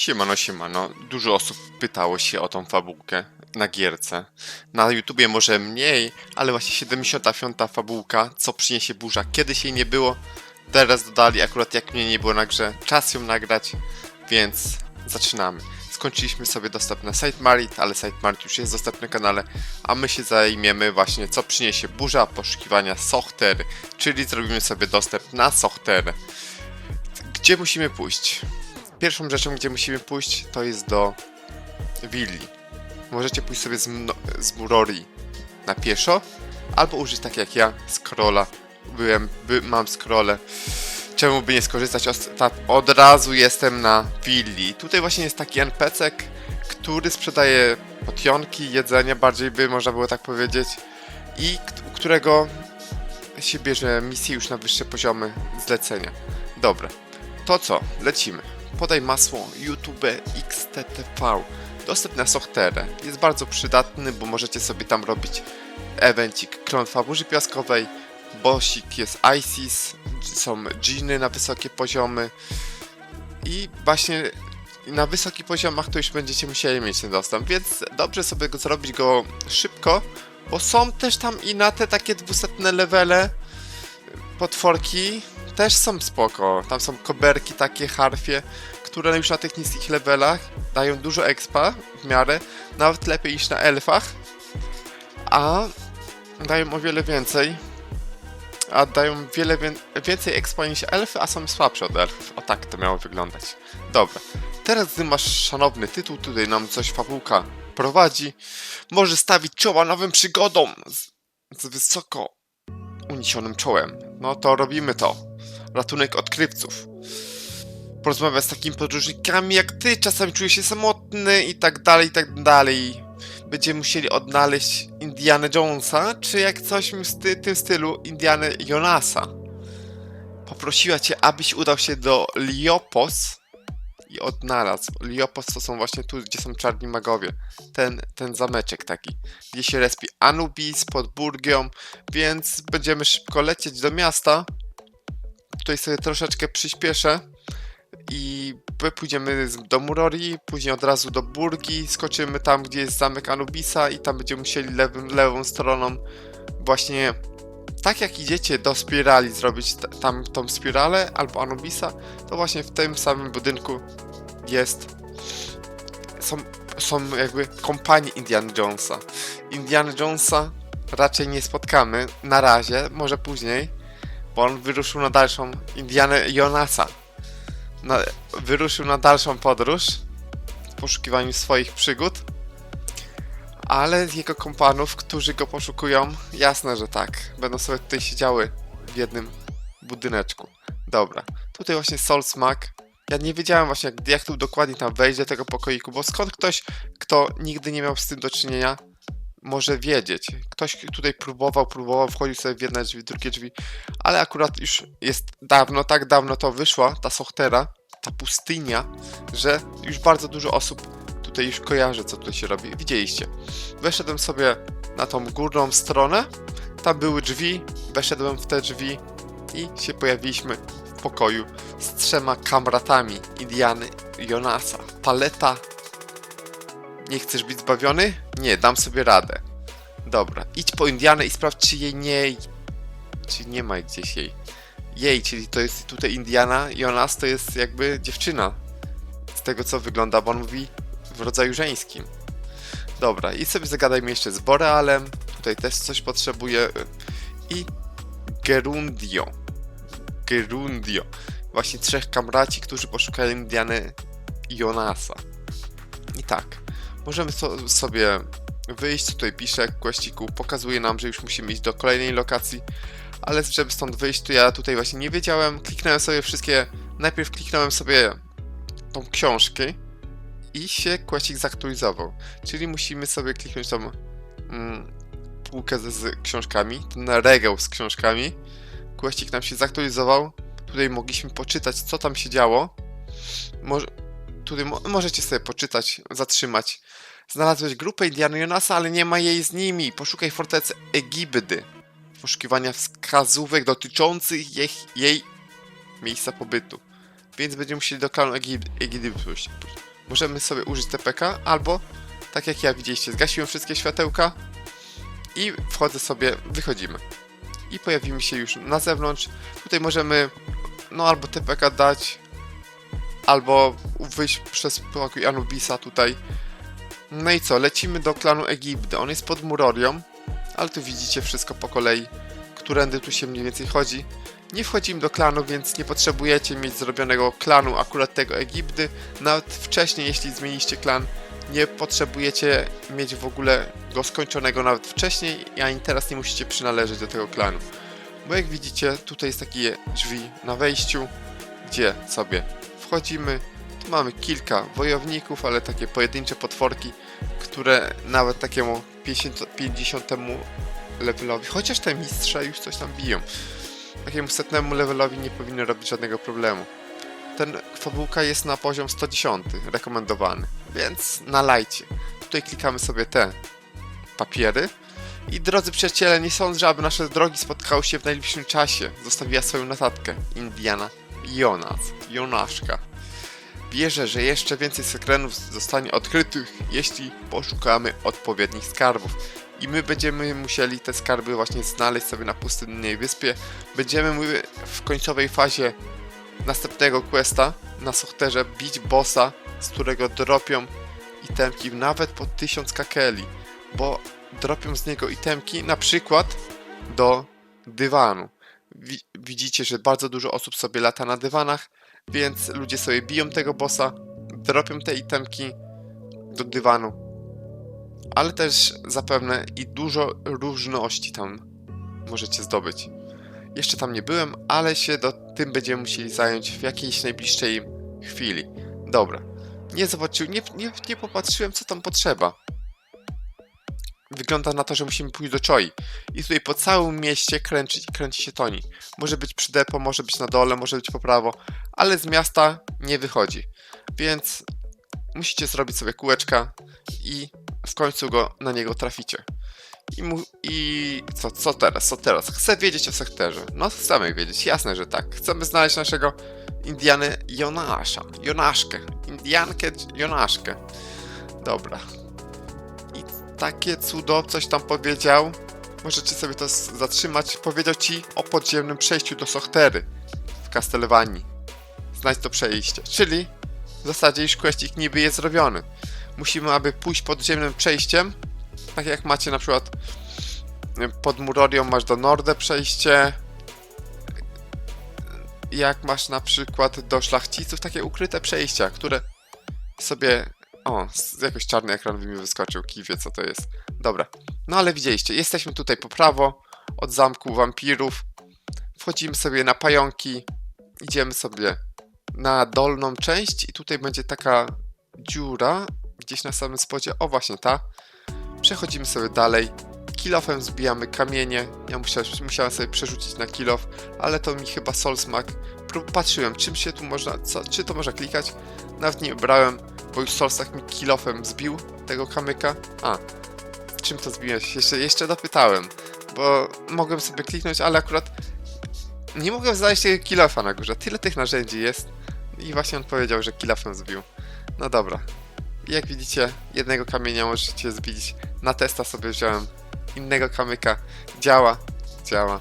Siemano, siemano. Dużo osób pytało się o tą fabułkę na gierce. Na YouTubie może mniej, ale właśnie 75. fabułka, co przyniesie burza. Kiedyś jej nie było, teraz dodali, akurat jak mnie nie było na grze, czas ją nagrać, więc zaczynamy. Skończyliśmy sobie dostęp na Site Marit, ale Site Marit już jest dostępny na kanale, a my się zajmiemy właśnie co przyniesie burza poszukiwania Sochter, czyli zrobimy sobie dostęp na Sochter. Gdzie musimy pójść? Pierwszą rzeczą, gdzie musimy pójść, to jest do willi. Możecie pójść sobie z, z Murori na pieszo, albo użyć tak jak ja, scrolla. Byłem, by, mam scrolle. Czemu by nie skorzystać? Od razu jestem na willi. Tutaj właśnie jest taki NPC, który sprzedaje potionki, jedzenie, bardziej by można było tak powiedzieć. I u którego się bierze misje już na wyższe poziomy zlecenia. Dobra, to co? Lecimy. Podaj masło YouTube XTTV. Dostęp na Sochterę. Jest bardzo przydatny, bo możecie sobie tam robić evencik klątwa burzy piaskowej, bossik jest ISIS, są dżiny na wysokie poziomy i właśnie na wysokich poziomach to już będziecie musieli mieć ten dostęp, więc dobrze sobie go zrobić go szybko, bo są też tam i na te takie dwusetne levele potworki też są spoko. Tam są koberki takie, harfie, które już na tych niskich levelach dają dużo expa w miarę, nawet lepiej niż na elfach, a dają o wiele więcej. A dają wiele wię- więcej expa niż elfy, a są słabsze od elfów. O tak to miało wyglądać. Dobra, teraz gdy masz szanowny tytuł, tutaj nam coś fabułka prowadzi, może stawić czoła nowym przygodom z, z wysoko uniesionym czołem. No to robimy to. Ratunek odkrywców. Porozmawiać z takimi podróżnikami jak ty, czasami czuję się samotny i tak dalej, i tak dalej. Będziemy musieli odnaleźć Indiana Jonesa, czy jak coś w sty- tym stylu Indiana Jonasa. Poprosiła cię, abyś udał się do Liopos i odnalazł. Liopos to są właśnie tu, gdzie są czarni magowie. Ten, ten zameczek taki, gdzie się respi Anubis pod Burgią, więc będziemy szybko lecieć do miasta. Tutaj sobie troszeczkę przyspieszę i pójdziemy do Murori, później od razu do Burgi, skoczymy tam, gdzie jest zamek Anubisa i tam będziemy musieli lewym, lewą stroną właśnie tak jak idziecie do spirali zrobić tam tą spiralę albo Anubisa, to właśnie w tym samym budynku jest są, są jakby kompanii Indiana Jonesa. Indiana Jonesa raczej nie spotkamy na razie, może później, bo on wyruszył na dalszą Indianę Jonasa. Na, wyruszył na dalszą podróż w poszukiwaniu swoich przygód. Ale jego kompanów, którzy go poszukują, jasne, że tak. Będą sobie tutaj siedziały w jednym budyneczku. Dobra, tutaj właśnie Soul Smack. Ja nie wiedziałem właśnie, jak, jak tu dokładnie tam wejść do tego pokoiku, bo skąd ktoś, kto nigdy nie miał z tym do czynienia, może wiedzieć. Ktoś tutaj próbował, próbował, wchodził sobie w jedne drzwi, drugie drzwi, ale akurat już jest dawno, tak dawno to wyszła, ta Sochtera, ta pustynia, że już bardzo dużo osób tutaj już kojarzy, co tutaj się robi. Widzieliście. Weszedłem sobie na tą górną stronę, tam były drzwi, weszedłem w te drzwi i się pojawiliśmy w pokoju z trzema kamratami Indiany Jonasa. Paleta. Nie chcesz być zbawiony? Nie, dam sobie radę. Dobra, idź po Indianę i sprawdź, czy jej nie... Czy nie ma gdzieś jej. Jej, czyli to jest tutaj Indiana, Jonas to jest jakby dziewczyna. Z tego co wygląda, bo on mówi w rodzaju żeńskim. Dobra, i sobie zagadajmy jeszcze z Borealem. Tutaj też coś potrzebuję. I Gerundio. Gerundio. Właśnie trzech kamraci, którzy poszukają Indiany Jonasa. I tak, możemy so, sobie wyjść, tutaj pisze kwestiku, pokazuje nam, że już musimy iść do kolejnej lokacji, ale żeby stąd wyjść, to ja tutaj właśnie nie wiedziałem, kliknąłem sobie wszystkie, najpierw kliknąłem sobie tą książkę i się questik zaktualizował, czyli musimy sobie kliknąć tą mm, półkę z, z książkami, ten regał z książkami, questik nam się zaktualizował, tutaj mogliśmy poczytać, co tam się działo, Może, tutaj mo możecie sobie poczytać, zatrzymać. Znalazłeś grupę Indiana Jonasa, ale nie ma jej z nimi. Poszukaj fortecy Egibdy. Poszukiwania wskazówek dotyczących jej, jej miejsca pobytu. Więc będziemy musieli do klanu Egip Egiptu pójść. możemy sobie użyć TPK, albo tak jak ja widzieliście, zgasiłem wszystkie światełka i wchodzę sobie, wychodzimy. I pojawimy się już na zewnątrz. Tutaj możemy, no albo TPK dać, albo wyjść przez pokój Anubisa tutaj. No i co, lecimy do klanu Egipty. On jest pod Murorią, ale tu widzicie wszystko po kolei, którędy tu się mniej więcej chodzi. Nie wchodzimy do klanu, więc nie potrzebujecie mieć zrobionego klanu akurat tego Egipty. Nawet wcześniej, jeśli zmieniliście klan, nie potrzebujecie mieć w ogóle go skończonego nawet wcześniej, ani teraz nie musicie przynależeć do tego klanu. Bo jak widzicie, tutaj jest takie drzwi na wejściu, gdzie sobie wchodzimy. Tu mamy kilka wojowników, ale takie pojedyncze potworki, które nawet takiemu 50, 50 levelowi, chociaż te mistrze już coś tam biją, takiemu setnemu levelowi nie powinny robić żadnego problemu. Ten fabułka jest na poziom 110, rekomendowany, więc nalajcie. Tutaj klikamy sobie te papiery. I drodzy przyjaciele, nie sądzę, aby nasze drogi spotkały się w najbliższym czasie. Zostawiła swoją notatkę. Indiana Jonas, Jonaszka. Wierzę, że jeszcze więcej sekretów zostanie odkrytych, jeśli poszukamy odpowiednich skarbów. I my będziemy musieli te skarby właśnie znaleźć sobie na pustynnej wyspie. Będziemy w końcowej fazie następnego questa na Sochterze bić bossa, z którego dropią itemki nawet po 1000 kakeli, bo dropią z niego itemki na przykład do dywanu. Wi- widzicie, że bardzo dużo osób sobie lata na dywanach, więc ludzie sobie biją tego bossa, dropią te itemki do dywanu. Ale też zapewne i dużo różności tam możecie zdobyć. Jeszcze tam nie byłem, ale się do tym będziemy musieli zająć w jakiejś najbliższej chwili. Dobra. Nie zobaczyłem, nie, nie, nie popatrzyłem co tam potrzeba. Wygląda na to, że musimy pójść do Choi. I tutaj po całym mieście kręci, kręci się Toni. Może być przy depo, może być na dole, może być po prawo, ale z miasta nie wychodzi. Więc musicie zrobić sobie kółeczka i w końcu go na niego traficie. I, mu, i co, co teraz? Co teraz? Chcę wiedzieć o sektorze. No chcemy wiedzieć, jasne, że tak. Chcemy znaleźć naszego Indianę Jonasza. Jonaszkę. Indiankę Jonaszkę. Dobra. Takie cudo coś tam powiedział. Możecie sobie to zatrzymać. Powiedział ci o podziemnym przejściu do Sochtery w Castlevanii. Znajdź to przejście. Czyli w zasadzie już questik niby jest zrobiony. Musimy, aby pójść podziemnym przejściem, tak jak macie na przykład y, pod Murorią masz do Norde przejście, jak masz na przykład do szlachciców takie ukryte przejścia, które sobie... O, jakoś czarny ekran mi wyskoczył, kij wie co to jest. Dobra, no ale widzieliście, jesteśmy tutaj po prawo od zamku wampirów, wchodzimy sobie na pająki, idziemy sobie na dolną część i tutaj będzie taka dziura gdzieś na samym spodzie, o właśnie ta. Przechodzimy sobie dalej, kilofem zbijamy kamienie, ja musiałem, musiałem sobie przerzucić na kilof, ale to mi chyba Soulsmack. Prób- Patrzyłem, czym się tu można, co, czy to można klikać, nawet nie brałem, bo już Soulsmack mi kilofem zbił tego kamyka. A, czym to zbiłeś? Jeszcze, jeszcze dopytałem, bo mogłem sobie kliknąć, ale akurat nie mogłem znaleźć tego kilofa na górze. Tyle tych narzędzi jest i właśnie on powiedział, że kilofem zbił. No dobra. Jak widzicie, jednego kamienia możecie zbić. Na testa sobie wziąłem innego kamyka. Działa, działa.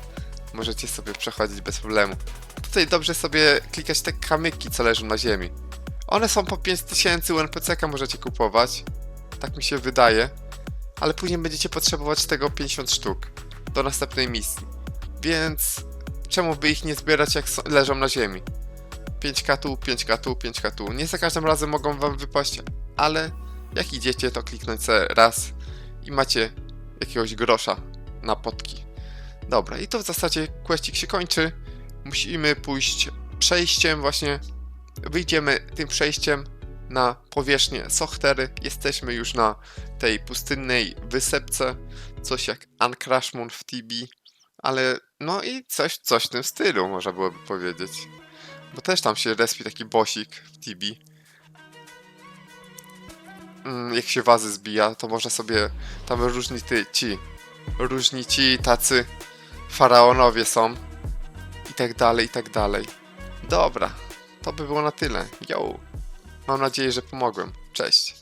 Możecie sobie przechodzić bez problemu. Tutaj dobrze sobie klikać te kamyki, co leżą na ziemi. One są po 5000 UNPC możecie kupować. Tak mi się wydaje. Ale później będziecie potrzebować tego 50 sztuk do następnej misji. Więc czemu by ich nie zbierać jak leżą na ziemi? 5k tu, 5k tu, 5k tu. Nie za każdym razem mogą wam wypaść, ale jak idziecie, to kliknąć raz i macie jakiegoś grosza na potki. Dobra, i to w zasadzie questik się kończy. Musimy pójść przejściem właśnie. Wyjdziemy tym przejściem na powierzchnię Sochtery. Jesteśmy już na tej pustynnej wysepce. Coś jak Uncrashmoon w TB. Ale no i coś, coś w tym stylu można byłoby powiedzieć. Bo też tam się respi taki bosik w TB. Mm, jak się wazy zbija, to można sobie tam różni ty, ci, różni ci tacy faraonowie są i tak dalej, i tak dalej. Dobra, to by było na tyle. Yo! Mam nadzieję, że pomogłem. Cześć.